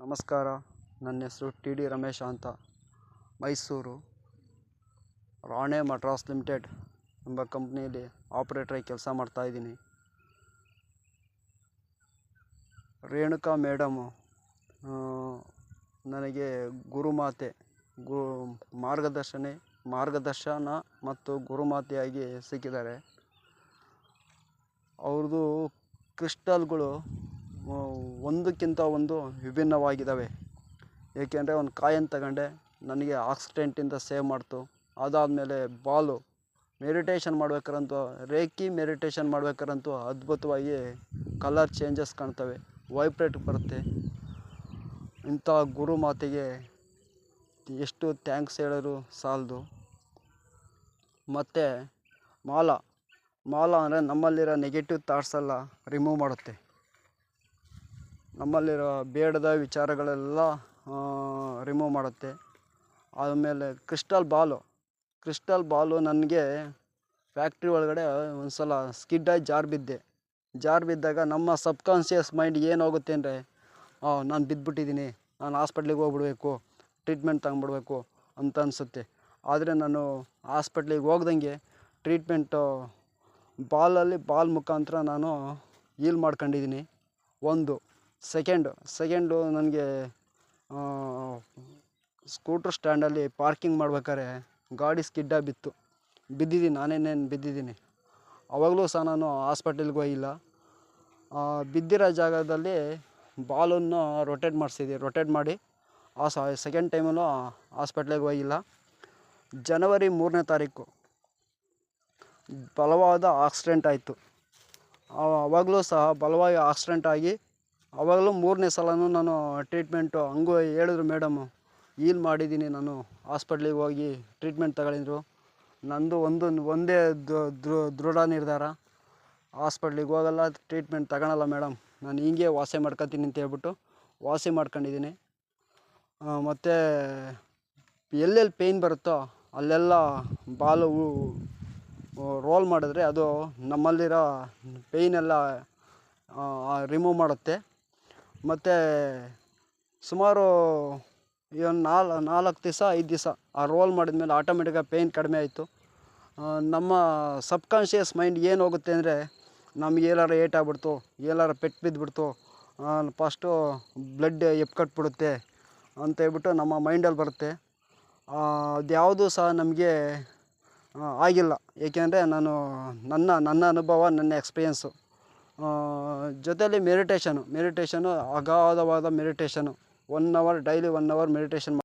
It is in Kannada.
ನಮಸ್ಕಾರ. ನನ್ನ ಹೆಸರು ಟಿ ಡಿ ರಮೇಶ ಅಂತ. ಮೈಸೂರು ರಾಣೆ ಮಟ್ರಾಸ್ ಲಿಮಿಟೆಡ್ ಎಂಬ ಕಂಪ್ನಿಯಲ್ಲಿ ಆಪ್ರೇಟ್ರಾಗಿ ಕೆಲಸ ಮಾಡ್ತಾಯಿದ್ದೀನಿ ರೇಣುಕಾ ಮೇಡಮು ನನಗೆ ಗುರುಮಾತೆ, ಗು, ಮಾರ್ಗದರ್ಶನೆ, ಮಾರ್ಗದರ್ಶನ ಮತ್ತು ಗುರುಮಾತೆಯಾಗಿ ಸಿಕ್ಕಿದ್ದಾರೆ. ಅವ್ರದ್ದು ಕ್ರಿಸ್ಟಲ್ಗಳು ಒಂದಕ್ಕಿಂತ ಒಂದು ವಿಭಿನ್ನವಾಗಿದ್ದಾವೆ. ಏಕೆಂದರೆ ಒಂದು ಕಾಯನ್ನು ತಗೊಂಡೆ, ನನಗೆ ಆಕ್ಸಿಡೆಂಟಿಂದ ಸೇವ್ ಮಾಡ್ತು. ಅದಾದಮೇಲೆ ಬಾಲು ಮೆಡಿಟೇಷನ್ ಮಾಡ್ಬೇಕಾರಂತೂ, ರೇಖಿ ಮೆಡಿಟೇಷನ್ ಮಾಡ್ಬೇಕಾರಂತೂ ಅದ್ಭುತವಾಗಿ ಕಲರ್ ಚೇಂಜಸ್ ಕಾಣ್ತವೆ, ವೈಬ್ರೇಟ್ ಬರುತ್ತೆ. ಇಂಥ ಗುರು ಮಾತಿಗೆ ಎಷ್ಟು ಥ್ಯಾಂಕ್ಸ್ ಹೇಳಿದ್ರು ಸಾಲದು. ಮತ್ತು ಮಾಲ ಮಾಲ ಅಂದರೆ ನಮ್ಮಲ್ಲಿರೋ ನೆಗೆಟಿವ್ ಥಾಟ್ಸೆಲ್ಲ ರಿಮೂವ್ ಮಾಡುತ್ತೆ. ನಮ್ಮಲ್ಲಿರೋ ಬೇಡದ ವಿಚಾರಗಳೆಲ್ಲ ರಿಮೂವ್ ಮಾಡುತ್ತೆ. ಆಮೇಲೆ ಕ್ರಿಸ್ಟಲ್ ಬಾಲು ಕ್ರಿಸ್ಟಲ್ ಬಾಲು ನನಗೆ ಫ್ಯಾಕ್ಟ್ರಿ ಒಳಗಡೆ ಒಂದು ಸಲ ಸ್ಕಿಡ್ಡಾಗಿ ಜಾರು ಬಿದ್ದೆ. ಜಾರು ಬಿದ್ದಾಗ ನಮ್ಮ ಸಬ್ಕಾನ್ಷಿಯಸ್ ಮೈಂಡ್ ಏನಾಗುತ್ತೆ ಅಂದರೆ ನಾನು ಬಿದ್ದುಬಿಟ್ಟಿದ್ದೀನಿ ನಾನು ಹಾಸ್ಪಿಟ್ಲಿಗೆ ಹೋಗ್ಬಿಡ್ಬೇಕು ಟ್ರೀಟ್ಮೆಂಟ್ ತಗೊಂಬಿಡ್ಬೇಕು ಅಂತ ಅನಿಸುತ್ತೆ. ಆದರೆ ನಾನು ಹಾಸ್ಪಿಟ್ಲಿಗೆ ಹೋಗ್ದಂಗೆ ಟ್ರೀಟ್ಮೆಂಟು ಬಾಲಲ್ಲಿ ಬಾಲ್ ಮುಖಾಂತರ ನಾನು ಹೀಲ್ ಮಾಡ್ಕೊಂಡಿದ್ದೀನಿ ಒಂದು ಸೆಕೆಂಡು ಸೆಕೆಂಡು ನನಗೆ ಸ್ಕೂಟ್ರ್ ಸ್ಟ್ಯಾಂಡಲ್ಲಿ ಪಾರ್ಕಿಂಗ್ ಮಾಡ್ಬೇಕಾದ್ರೆ ಗಾಡಿ ಸ್ಕಿಡ್ಡಾಗಿ ಬಿತ್ತು. ಬಿದ್ದಿದ್ದೀನಿ, ನಾನೇನೇನು ಬಿದ್ದಿದ್ದೀನಿ. ಅವಾಗಲೂ ಸಹ ನಾನು ಹಾಸ್ಪಿಟಲ್ಗೆ ಹೋಗಿಲ್ಲ. ಬಿದ್ದಿರೋ ಜಾಗದಲ್ಲಿ ಬಾಲನ್ನು ರೊಟೇಟ್ ಮಾಡಿಸಿದ್ದೆ ರೊಟೇಟ್ ಮಾಡಿ. ಆ ಸೆಕೆಂಡ್ ಟೈಮಲ್ಲೂ ಹಾಸ್ಪಿಟ್ಲಿಗೆ ಹೋಗಿಲ್ಲ. ಜನವರಿ ಮೂರನೇ ತಾರೀಕು. ಬಲವಾದ ಆಕ್ಸಿಡೆಂಟ್ ಆಯಿತು. ಆವಾಗಲೂ ಸಹ ಬಲವಾಗಿ ಆಕ್ಸಿಡೆಂಟ್ ಆಗಿ ಆವಾಗಲೂ ಮೂರನೇ ಸಲನೂ ನಾನು ಟ್ರೀಟ್ಮೆಂಟು ಹಂಗೂ ಹೇಳಿದ್ರು ಮೇಡಮು ಹೀಲ್ ಮಾಡಿದ್ದೀನಿ ನಾನು? ಹಾಸ್ಪಿಟ್ಲಿಗೆ ಹೋಗಿ ಟ್ರೀಟ್ಮೆಂಟ್ ತಗೊಂಡಿದ್ರು ನಂದು ಒಂದು, ಒಂದೇ ದೃಢ ನಿರ್ಧಾರ. ಹಾಸ್ಪಿಟ್ಲಿಗೆ ಹೋಗಲ್ಲ ಟ್ರೀಟ್ಮೆಂಟ್ ತಗೊಳಲ್ಲ ಮೇಡಮ್ ನಾನು ಹಿಂಗೆ ವಾಸಿ ಮಾಡ್ಕೊತೀನಿ ಅಂತ ಹೇಳ್ಬಿಟ್ಟು ವಾಸಿ ಮಾಡ್ಕೊಂಡಿದ್ದೀನಿ ಮತ್ತು ಎಲ್ಲೆಲ್ಲಿ ಪೇಯ್ನ್ ಬರುತ್ತೋ ಅಲ್ಲೆಲ್ಲ ಬಾಲು ರೋಲ್ ಮಾಡಿದ್ರೆ ಅದು ನಮ್ಮಲ್ಲಿರೋ ಪೇಯ್ನೆಲ್ಲ ರಿಮೂವ್ ಮಾಡುತ್ತೆ. ಮತ್ತು ಸುಮಾರು ಈ ನಾಲ್, ನಾಲ್ಕು ದಿವಸ, ಐದು ದಿವಸ ಆ ರೋಲ್ ಮಾಡಿದ್ಮೇಲೆ ಆಟೋಮೆಟಿಕಾಗಿ ಪೇಯ್ನ್ ಕಡಿಮೆ ಆಯಿತು. ನಮ್ಮ ಸಬ್ಕಾನ್ಷಿಯಸ್ ಮೈಂಡ್ ಏನು ಹೋಗುತ್ತೆ ಅಂದರೆ ನಮ್ಗೆ ಏನಾರು ಏಟ್ ಆಗ್ಬಿಡ್ತು, ಏನಾರ ಪೆಟ್ಟು ಬಿದ್ದುಬಿಡ್ತು ಫಸ್ಟು ಬ್ಲಡ್ ಎಪ್ಕಟ್ಬಿಡುತ್ತೆ ಅಂತೇಳ್ಬಿಟ್ಟು ನಮ್ಮ ಮೈಂಡಲ್ಲಿ ಬರುತ್ತೆ. ಅದು ಯಾವುದೂ ಸಹ ನಮಗೆ ಆಗಿಲ್ಲ. ಏಕೆಂದರೆ ನಾನು ನನ್ನ ನನ್ನ ಅನುಭವ, ನನ್ನ ಎಕ್ಸ್ಪೀರಿಯನ್ಸು ಜೊತೆಯಲ್ಲಿ ಮೆಡಿಟೇಷನು ಮೆಡಿಟೇಷನು ಅಗಾಧವಾದ meditation one hour daily one hour meditation